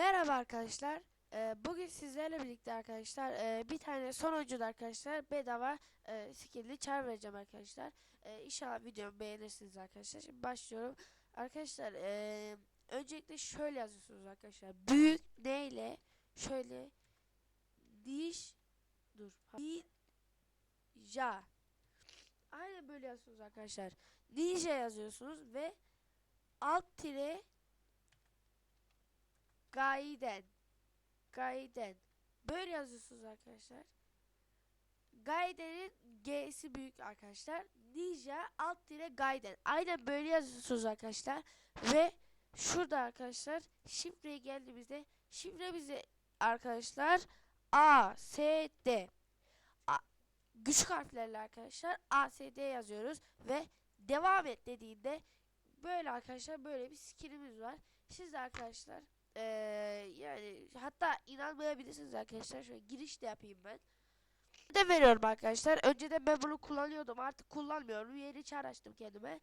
Merhaba arkadaşlar. Ee, bugün sizlerle birlikte arkadaşlar e, bir tane sonuncuda arkadaşlar bedava e, skill'li çar vereceğim arkadaşlar. E, inşallah videomu beğenirsiniz arkadaşlar. Şimdi başlıyorum. Arkadaşlar e, öncelikle şöyle yazıyorsunuz arkadaşlar. Büyük neyle şöyle diş dur. Ninja. Aynen böyle yazıyorsunuz arkadaşlar. Ninja yazıyorsunuz ve alt tire Gaiden. Gaiden. Böyle yazıyorsunuz arkadaşlar. Gaiden'in G'si büyük arkadaşlar. Ninja alt tire Gaiden. Aynen böyle yazıyorsunuz arkadaşlar. Ve şurada arkadaşlar şifreye geldiğimizde şifremizi arkadaşlar A, S, D. A, küçük harflerle arkadaşlar A, S, D yazıyoruz ve devam et dediğinde böyle arkadaşlar böyle bir skinimiz var. Siz de arkadaşlar yani hatta inanmayabilirsiniz arkadaşlar. Şöyle giriş de yapayım ben. De veriyorum arkadaşlar. Önceden ben bunu kullanıyordum. Artık kullanmıyorum. Yeni çağır açtım kendime.